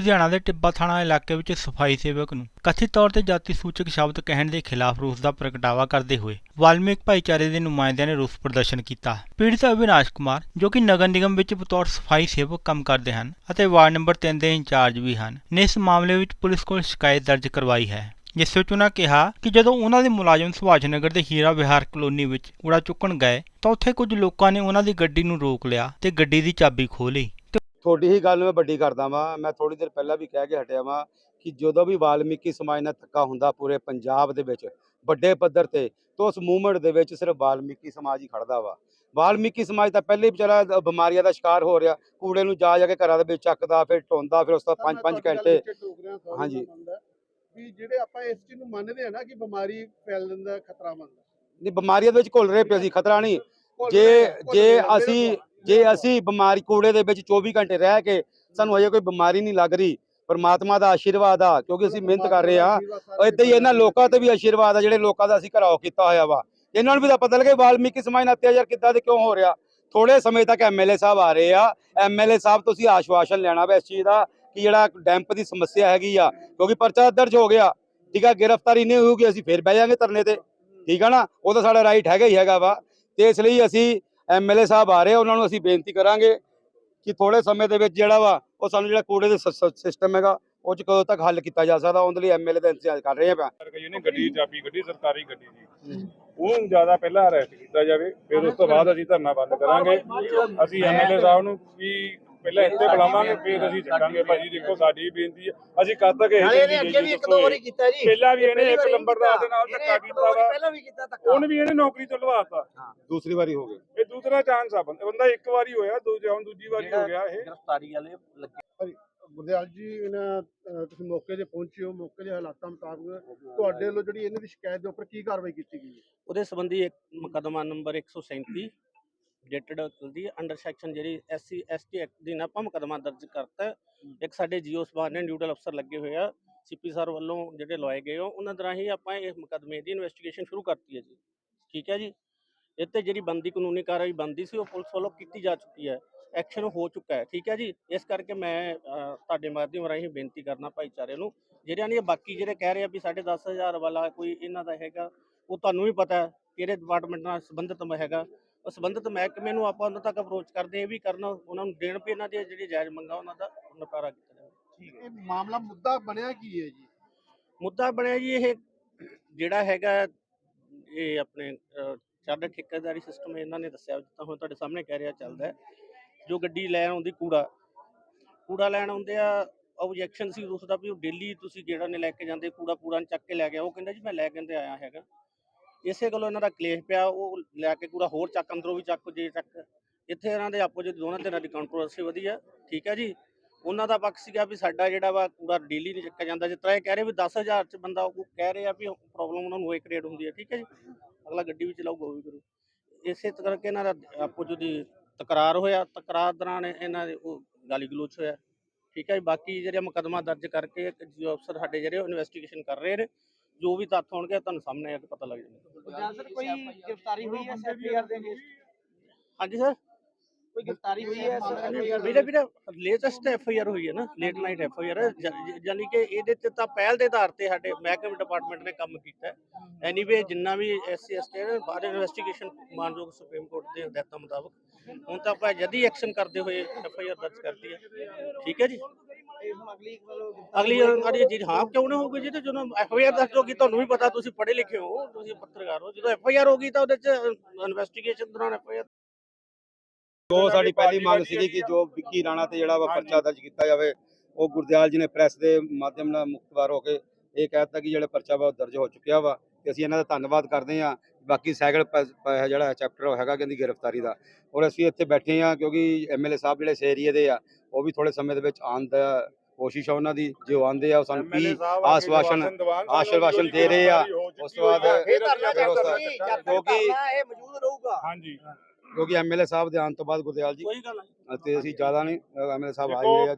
ਲੁਧਿਆਣਾ ਦੇ ਟਿੱਬਾ ਥਾਣਾ ਇਲਾਕੇ ਵਿੱਚ ਸਫ਼ਾਈ ਸੇਵਕ ਨੂੰ ਕਥਿਤ ਤੌਰ ਤੇ ਜਾਤੀ ਸੂਚਕ ਸ਼ਬਦ ਕਹਿਣ ਦੇ ਖਿਲਾਫ ਰੋਸ ਦਾ ਪ੍ਰਗਟਾਵਾ ਕਰਦੇ ਹੋਏ ਵਾਲਮੀਕ ਭਾਈਚਾਰੇ ਦੇ ਨੁਮਾਇੰਦਿਆਂ ਨੇ ਰੋਸ ਪ੍ਰਦਰਸ਼ਨ ਕੀਤਾ। ਪੀੜਤ ਅਵਿਨਾਸ਼ ਕੁਮਾਰ, ਜੋ ਕਿ ਨਗਰ ਨਿਗਮ ਵਿੱਚ ਬਤੌਰ ਸਫ਼ਾਈ ਸੇਵਕ ਕੰਮ ਕਰਦੇ ਹਨ ਅਤੇ ਵਾਰਡ ਨੰਬਰ 3 ਦੇ ਇੰਚਾਰਜ ਵੀ ਹਨ, ਨੇ ਇਸ ਮਾਮਲੇ ਵਿੱਚ ਪੁਲਿਸ ਕੋਲ ਸ਼ਿਕਾਇਤ ਦਰਜ ਕਰਵਾਈ ਹੈ, ਜਿਸ ਵਿੱਚ ਉਹਨਾਂ ਕਿਹਾ ਕਿ ਜਦੋਂ ਉਹਨਾਂ ਦੇ ਮੁਲਾਜ਼ਮ ਸੁਭਾਸ਼ ਨਗਰ ਦੇ ਹੀਰਾ ਵਿਹਾਰ ਕਲੋਨੀ ਵਿੱਚ ਉੜਾ ਚੁੱਕਣ ਗਏ ਤਾਂ ਉੱਥੇ ਕੁਝ ਲੋਕਾਂ ਨੇ ਉਹਨਾਂ ਦੀ ਗੱਡੀ ਨੂੰ ਰੋਕ ਲਿਆ ਤੇ ਗੱਡੀ ਦੀ ਚਾਬੀ ਖੋਹ ਲਈ। ਤੁਹਾਡੀ ਹੀ ਗੱਲ ਮੈਂ ਵੱਡੀ ਕਰਦਾ ਵਾਂ। ਮੈਂ ਥੋੜੀ ਦੇਰ ਪਹਿਲਾਂ ਵੀ ਕਹਿ ਕੇ ਹਟਿਆ ਵਾਂ ਕਿ ਜਦੋਂ ਵੀ ਵਾਲਮੀਕੀ ਸਮਾਜ ਨਾਲ ਧੱਕਾ ਹੁੰਦਾ ਪੂਰੇ ਪੰਜਾਬ ਦੇ ਵਿੱਚ ਵੱਡੇ ਪੱਧਰ ਤੇ ਤਾਂ ਉਸ ਮੂਵਮੈਂਟ ਦੇ ਵਿੱਚ ਸਿਰਫ ਵਾਲਮੀਕੀ ਸਮਾਜ ਹੀ ਖੜਦਾ ਵਾ। ਵਾਲਮੀਕੀ ਸਮਾਜ ਤਾਂ ਪਹਿਲੇ ਹੀ ਵਿਚਾਰਾ ਬਿਮਾਰੀਆਂ ਦਾ ਸ਼ਿਕਾਰ ਹੋ ਰਿਹਾ ਕੂੜੇ ਨੂੰ ਜਾ ਜਾ ਕੇ ਘਰਾਂ ਦੇ ਵਿੱਚ ਚੱਕਦਾ ਫਿਰ ਢੋਂਦਾ ਫਿਰ ਉਸ ਤੋਂ 5-5 ਘੰਟੇ ਹਾਂਜੀ। ਹਾਂਜੀ ਵੀ ਜਿਹੜੇ ਆਪਾਂ ਇਸ ਚੀਜ਼ ਨੂੰ ਮੰਨਦੇ ਆ ਨਾ ਕਿ ਬਿਮਾਰੀ ਫੈਲਣ ਦਾ ਖਤਰਾ ਮੰਨਦਾ। ਨਹੀਂ ਬਿਮਾਰੀਆਂ ਦੇ ਵਿੱਚ ਘੁਲ ਰਹੇ ਪਏ ਸੀ ਖਤਰਾ ਨਹੀਂ। ਜੇ ਜੇ ਅਸੀਂ ਜੇ ਅਸੀਂ ਬਿਮਾਰੀ ਕੂੜੇ ਦੇ ਵਿੱਚ 24 ਘੰਟੇ ਰਹਿ ਕੇ ਸਾਨੂੰ ਅਜੇ ਕੋਈ ਬਿਮਾਰੀ ਨਹੀਂ ਲੱਗ ਰਹੀ, ਪਰਮਾਤਮਾ ਦਾ ਆਸ਼ੀਰਵਾਦ ਆ, ਕਿਉਂਕਿ ਅਸੀਂ ਮਿਹਨਤ ਕਰ ਰਹੇ ਆ ਇਦਾਂ ਹੀ ਇਹਨਾਂ ਲੋਕਾਂ ਤੇ ਵੀ ਆਸ਼ੀਰਵਾਦ ਆ, ਜਿਹੜੇ ਲੋਕਾਂ ਦਾ ਅਸੀਂ ਘਰਾਓ ਕੀਤਾ ਹੋਇਆ ਵਾ। ਇਹਨਾਂ ਨੂੰ ਵੀ ਤਾਂ ਪਤਾ ਲੱਗੇ ਵਾਲਮੀਕੀ ਸਮਾਜ ਨਾਲ ਅਤਿਆਚਾਰ ਕਿੱਦਾਂ ਤੇ ਕਿਉਂ ਹੋ ਰਿਹਾ। ਥੋੜੇ ਸਮੇਂ ਤੱਕ ਐਮਐਲਏ ਸਾਹਿਬ ਆ ਰਹੇ ਆ। ਐਮਐਲਏ ਸਾਹਿਬ ਤੁਸੀਂ ਆਸ਼ਵਾਸਨ ਲੈਣਾ ਵਾ ਇਸ ਚੀਜ਼ ਦਾ ਕਿ ਜਿਹੜਾ ਡੈਂਪ ਦੀ ਸਮੱਸਿਆ ਹੈਗੀ ਆ, ਕਿਉਂਕਿ ਪਰਚਾ ਦਰਜ ਹੋ ਗਿਆ। ਠੀਕ ਆ, ਗ੍ਰਿਫਤਾਰੀ ਨਹੀਂ ਹੋਊਗੀ, ਅਸੀਂ ਫੇਰ ਬਹਿ ਜਾਾਂਗੇ ਧਰਨੇ ਤੇ। ਠੀਕ ਆ ਨਾ, ਉਹ ਤਾਂ ਸਾਡਾ ਰਾਈਟ ਹੈਗਾ ਹੀ ਹੈਗਾ ਵਾ। ਤੇ ਇਸ ਲਈ ਅਸੀਂ ਐਮਐਲਏ ਸਾਹਿਬ ਆ ਰਹੇ ਆ ਉਹਨਾਂ ਨੂੰ ਅਸੀਂ ਬੇਨਤੀ ਕਰਾਂਗੇ ਕਿ ਥੋੜੇ ਸਮੇਂ ਦੇ ਵਿੱਚ ਜਿਹੜਾ ਵਾ ਉਹ ਸਾਨੂੰ ਜਿਹੜਾ ਕੂੜੇ ਦਾ ਸਿਸਟਮ ਹੈਗਾ ਉਹ ਚ ਕਦੋਂ ਤੱਕ ਹੱਲ ਕੀਤਾ ਜਾ ਸਕਦਾ ਉਹਦੇ ਲਈ ਐਮਐਲਏ ਦਾ ਇੰਤਜ਼ਾਰ ਕਰ ਰਹੇ ਆ ਪਿਆ ਕਰਕੇ ਇਹਨੇ ਗੱਡੀ ਦੀ ਚਾਬੀ ਕੱਢੀ ਸਰਕਾਰੀ ਗੱਡੀ ਦੀ ਉਹ ਜ਼ਿਆਦਾ ਪਹਿਲਾਂ ਅਰੈਸਟ ਕੀਤਾ ਜਾਵੇ ਫਿਰ ਉਸ ਤੋਂ ਬਾਅਦ ਅਸੀਂ ਧਰਨਾ ਬੰਦ ਕਰਾਂਗੇ। ਅਸੀਂ ਐਮਐਲਏ ਸਾਹਿਬ ਨੂੰ ਵੀ ਪਹਿਲਾਂ ਇੱਥੇ ਬੁਲਾਵਾਂਗੇ ਫਿਰ ਅਸੀਂ ਚੱਕਾਂਗੇ ਭਾਜੀ ਦੇਖੋ ਸਾਡੀ ਬੇਨਤੀ ਹੈ ਅਸੀਂ ਕਦ ਤੱਕ ਇਹ ਇਹਨੇ ਅੱਗੇ ਵੀ ਇੱਕ ਦੋ ਵਾਰੀ ਕੀਤਾ ਜੀ। ਪਹਿਲਾਂ ਵੀ ਇਹਨੇ ਇੱਕ ਨੰਬਰਦਾਰ ਦੇ ਨਾਲ ਧੱਕਾ ਕੀਤਾ ਵਾ। ਪਹਿਲਾਂ ਵੀ ਕੀਤਾ ਧੱਕਾ। ਉਹਨ ਵੀ ਇਹਨੇ ਨੌਕਰੀ ਤੋਂ ਲਵਾਤਾ ਦੂਸਰੀ ਵਾਰੀ ਹੋ ਗਈ। ਦੂਸਰਾ ਚਾਂਸ ਆ ਬੰਦਾ ਇੱਕ ਵਾਰੀ ਹੋਇਆ ਦੂਜੀ ਹੁਣ ਦੂਜੀ ਵਾਰੀ ਹੋ ਗਿਆ ਇਹ। ਗ੍ਰਿਫਤਾਰੀ ਵਾਲੇ ਲੱਗੇ। ਗੁਰਦਿਆਲ ਜੀ ਇਹਨਾਂ ਤੁਸੀਂ ਮੌਕੇ ਤੇ ਪਹੁੰਚੇ ਹੋ ਮੌਕੇ ਦੇ ਹਾਲਾਤਾਂ ਮੁਤਾਬਕ ਤੁਹਾਡੇ ਵੱਲੋਂ ਜਿਹੜੀ ਇਹਨਾਂ ਦੀ ਸ਼ਿਕਾਇਤ ਦੇ ਉੱਪਰ ਕੀ ਕਾਰਵਾਈ ਕੀਤੀ ਗਈ ਹੈ? ਉਹਦੇ ਸੰਬੰਧੀ ਇੱਕ ਮੁਕੱਦਮਾ ਨੰਬਰ 137 ਡੇਟਡ ਦੀ ਅੰਡਰ ਸੈਕਸ਼ਨ ਜਿਹੜੀ ਐਸਸੀ ਐਸਟੀ ਐਕਟ ਦੀ ਨਾ ਆਪਾਂ ਮੁਕੱਦਮਾ ਦਰਜ ਕਰਤਾ। ਇੱਕ ਸਾਡੇ ਜੀਓ ਸਬਾਨ ਨੇ ਨਿਊਡਲ ਅਫਸਰ ਲੱਗੇ ਹੋਏ ਆ ਸੀਪੀ ਸਰ ਵੱਲੋਂ ਜਿਹੜੇ ਲਵਾਏ ਗਏ ਹੋ ਉਹਨਾਂ ਦਰਾਂ ਹੀ ਆਪਾਂ ਇਸ ਮੁਕੱਦਮੇ ਦੀ ਇਨਵੈਸਟੀਗੇਸ਼ਨ ਸ਼ੁਰੂ ਕਰਤੀ ਹੈ ਜੀ। ਠੀਕ ਹੈ ਜੀ? ਇਹ ਤੇ ਜਿਹੜੀ ਬੰਦੀ ਕਾਨੂੰਨੀ ਕਾਰਵਾਈ ਬੰਦੀ ਸੀ ਉਹ ਪੁਲਿਸ ਵੱਲੋਂ ਕੀਤੀ ਜਾ ਚੁੱਕੀ ਹੈ। ਐਕਸ਼ਨ ਹੋ ਚੁੱਕਾ ਹੈ ਠੀਕ ਹੈ ਜੀ? ਇਸ ਕਰਕੇ ਮੈਂ ਤੁਹਾਡੇ ਮਾਧਿਅਮ ਰਾਹੀਂ ਬੇਨਤੀ ਕਰਨਾ ਭਾਈਚਾਰੇ ਨੂੰ ਜਿਹੜਿਆਂ ਨੇ ਬਾਕੀ ਜਿਹੜੇ ਕਹਿ ਰਹੇ ਆ ਵੀ ਦਸ ਹਜ਼ਾਰ ਵਾਲਾ ਕੋਈ ਇਹਨਾਂ ਦਾ ਹੈਗਾ ਉਹ ਤੁਹਾਨੂੰ ਵੀ ਪਤਾ ਹੈ ਕਿਹੜੇ ਡਿਪਾਰਟਮੈਂਟ ਨਾਲ ਸੰਬੰਧਿਤ ਹੈਗਾ। ਉਹ ਸੰਬੰਧਿਤ ਮਹਿਕਮੇ ਨੂੰ ਆਪਾਂ ਉਹਨਾਂ ਤੱਕ ਅਪਰੋਚ ਕਰਦੇ ਇਹ ਵੀ ਕਰਨਾ ਉਹਨਾਂ ਨੂੰ ਦੇਣ ਵੀ ਇਹਨਾਂ ਦੀ ਜਿਹੜੀ ਜਾਇਜ਼ ਮੰਗਾ ਉਹਨਾਂ ਦਾ ਨਿਪਟਾਰਾ ਕੀਤਾ ਜਾਵੇ। ਇਹ ਮਾਮਲਾ ਮੁੱਦਾ ਬਣਿਆ ਕੀ ਹੈ ਜੀ? ਮੁੱਦਾ ਬਣਿਆ ਜੀ ਇਹ ਜਿਹੜਾ ਹੈਗਾ ਇਹ ਆਪਣੇ ਸਾਡਾ ਠੇਕੇਦਾਰੀ ਸਿਸਟਮ ਇਹਨਾਂ ਨੇ ਦੱਸਿਆ, ਜਿੱਦਾਂ ਹੁਣ ਤੁਹਾਡੇ ਸਾਹਮਣੇ ਕਹਿ ਰਿਹਾ ਚੱਲਦਾ ਜੋ ਗੱਡੀ ਲੈਣ ਆਉਂਦੀ ਕੂੜਾ ਕੂੜਾ ਲੈਣ ਆਉਂਦੇ ਆ ਆਬਜੈਕਸ਼ਨ ਸੀ ਉਸ ਦਾ ਵੀ ਉਹ ਡੇਲੀ ਤੁਸੀਂ ਜਿਹੜਾ ਨੇ ਲੈ ਕੇ ਜਾਂਦੇ, ਕੂੜਾ ਪੂਰਾ ਨੀ ਚੱਕ ਕੇ ਲੈ ਗਿਆ, ਉਹ ਕਹਿੰਦਾ ਜੀ ਮੈਂ ਲੈ ਕੇ ਤੇ ਆਇਆ ਹੈਗਾ। ਇਸੇ ਗੱਲੋਂ ਇਹਨਾਂ ਦਾ ਕਲੇਸ਼ ਪਿਆ, ਉਹ ਲੈ ਕੇ ਕੂੜਾ ਹੋਰ ਚੱਕ, ਅੰਦਰੋਂ ਵੀ ਚੱਕ, ਜੇ ਚੱਕ, ਇੱਥੇ ਇਹਨਾਂ ਦੇ ਆਪੋ ਜੀ ਦੋਨਾਂ ਧਿਰਾਂ ਦੀ ਕੰਟਰੋਵਰਸੀ ਵਧੀਆ ਠੀਕ ਹੈ ਜੀ। ਉਹਨਾਂ ਦਾ ਪੱਖ ਸੀਗਾ ਵੀ ਸਾਡਾ ਜਿਹੜਾ ਵਾ ਕੂੜਾ ਡੇਲੀ ਨਹੀਂ ਚੱਕਿਆ ਜਾਂਦਾ, ਜਿਸ ਤਰ੍ਹਾਂ ਇਹ ਕਹਿ ਰਹੇ ਵੀ 10000 ਚ ਬੰਦਾ ਉਹ ਕਹਿ ਰਹੇ ਆ ਵੀ ਪ੍ਰੋਬਲਮ ਉਹਨਾਂ ਨੂੰ ਇਹ ਕ੍ਰੀਏਟ ਹੁੰਦੀ ਹੈ ਠੀਕ ਹੈ ਜੀ। ਅਗਲਾ ਗੱਡੀ ਵੀ ਚਲਾਊਗਾ ਉਹ ਵੀ ਕਰੂ। ਇਸੇ ਕਰਕੇ ਇਹਨਾਂ ਦਾ ਆਪੋ ਜੀ ਦੀ ਤਕਰਾਰ ਹੋਇਆ। ਤਕਰਾਰ ਦੌਰਾਨ ਇਹਨਾਂ ਦੇ ਉਹ ਗਾਲੀ ਗਲੋਚ ਹੋਇਆ। ਠੀਕ ਹੈ ਜੀ ਬਾਕੀ ਜਿਹੜੇ ਮੁਕੱਦਮਾ ਦਰਜ ਕਰਕੇ ਇੱਕ ਜੀਓ ਅਫਸਰ ਸਾਡੇ ਜਿਹੜੇ ਇਨਵੈਸਟੀਗੇਸ਼ਨ ਕਰ ਰਹੇ ਨੇ ਜੋ ਵੀ ਤੱਥ ਹੋਣਗੇ ਤੁਹਾਨੂੰ ਸਾਹਮਣੇ ਆ ਕੇ ਪਤਾ ਲੱਗ ਜਾਣਾ ਸਰ ਕੋਈ ਗ੍ਰਿਫਤਾਰੀ ਹੋਈ ਹੈ ਐਫਆਈਆਰ ਦੇ ਵਿੱਚ? ਹਾਂਜੀ ਸਰ ਕੋਈ ਗ੍ਰਿਫਤਾਰੀ ਹੋਈ ਹੈ ਐਫਆਈਆਰ ਵੀਰੇ ਵੀਰੇ ਲੇਟੈਸਟ ਐਫ ਆਈ ਆਰ ਹੋਈ ਹੈ ਨਾ late night F I R ਯਾਨੀ ਕਿ ਇਹਦੇ ਤੇ ਤਾਂ ਪਹਿਲ ਦੇ ਆਧਾਰ ਤੇ ਸਾਡੇ ਮਹਿਕਮੇ ਡਿਪਾਰਟਮੈਂਟ ਨੇ ਕੰਮ ਕੀਤਾ ਹੈ ਐਨੀਵੇ ਜਿੰਨਾ ਵੀ ਐਸ ਸੀ ਐਸ ਟੀ ਬਾਅਦ ਇਨਵੈਸਟੀਗੇਸ਼ਨ ਮਾਨਯੋਗ ਸੁਪਰੀਮ ਕੋਰਟ ਦੇ ਹਦਾਇਤਾਂ ਮੁਤਾਬਕ ਹੁਣ ਤਾਂ ਆਪਾਂ ਜਦੀ ਐਕਸ਼ਨ ਕਰਦੇ ਹੋਏ ਐਫ ਆਈ ਆਰ ਦਰਜ ਕਰਤੀ ਹੈ ਠੀਕ ਹੈ ਜੀ ਅਗਲੀ ਵੱਲੋਂ ਅਗਲੀ ਅਗਲੀ ਚੀਜ਼ ਹਾਂ ਕਿਉਂ ਨਾ ਹੋਊਗੀ ਜੀ ਤੇ ਜਦੋਂ ਐਫ ਆਈ ਆਰ ਦਰਜ ਹੋਗੀ ਤੁਹਾਨੂੰ ਵੀ ਪਤਾ ਤੁਸੀਂ ਪੜ੍ਹੇ ਲਿਖੇ ਹੋ ਤੁਸੀਂ ਪੱਤਰਕਾਰ ਹੋ ਜਦੋਂ ਐਫ ਆਈ ਆਰ ਹੋਗੀ ਤਾਂ ਉਹਦੇ ਚ ਇਨਵੈਸਟੀਗੇਸ਼ਨ ਦੌਰਾਨ ਐਫ ਆਈ ਆਰ ਜੋ ਸਾਡੀ ਪਹਿਲੀ ਮੰਗ ਸੀਗੀ ਕਿ ਜੋ ਵਿੱਕੀ ਰਾਣਾ ਤੇ ਜਿਹੜਾ ਵਾ ਪਰਚਾ ਦਰਜ ਕੀਤਾ ਜਾਵੇ ਉਹ ਗੁਰਦਿਆਲ ਜੀ ਨੇ ਪ੍ਰੈਸ ਦੇ ਮਾਧਿਅਮ ਨਾਲ ਮੁਖਤਵਾਰ ਹੋ ਕੇ ਇਹ ਕਹਿਤਾ ਕਿ ਜਿਹੜਾ ਪਰਚਾ ਵਾ ਉਹ ਦਰਜ ਹੋ ਚੁੱਕਿਆ ਵਾ ਤੇ ਅਸੀਂ ਇਹਨਾਂ ਦਾ ਧੰਨਵਾਦ ਕਰਦੇ ਹਾਂ। ਬਾਕੀ ਸੈਕੰਡ ਜਿਹੜਾ ਚੈਪਟਰ ਹੈਗਾ ਕਹਿੰਦੀ ਗ੍ਰਿਫਤਾਰੀ ਦਾ। ਔਰ ਅਸੀਂ ਇੱਥੇ ਬੈਠੇ ਹਾਂ ਕਿਉਂਕਿ ਐਮਐਲਏ ਸਾਹਿਬ ਜਿਹੜੇ ਇਸ ਏਰੀਏ ਦੇ ਆ ਉਹ ਵੀ ਥੋੜੇ ਸਮੇਂ ਦੇ ਵਿੱਚ ਆਉਣ ਦਾ ਕੋਸ਼ਿਸ਼ ਆ ਉਹਨਾਂ ਦੀ ਜੇ ਉਹ ਆਉਂਦੇ ਆ ਉਹ ਸਾਨੂੰ ਕੀ ਆਸ਼ਵਾਸਨ ਆਸ਼ਵਾਸਨ ਦੇ ਰਹੇ ਆ ਉਸ ਤੋਂ ਬਾਅਦ ਕਿਉਂਕਿ ਧਰਨਾ ਇਹ ਮੌਜੂਦ ਰਹੂਗਾ ਹਾਂਜੀ। ਕਿਉਂਕਿ ਐਮਐਲਏ ਸਾਹਿਬ ਦੇ ਆਉਣ ਤੋਂ ਬਾਅਦ ਗੁਰਦਿਆਲ ਜੀ ਕੋਈ ਗੱਲ ਨਹੀਂ। ਤੇ ਅਸੀਂ ਜ਼ਿਆਦਾ ਨਹੀਂ ਐਮਐਲਏ ਸਾਹਿਬ ਆਏ ਹੋਏ ਆ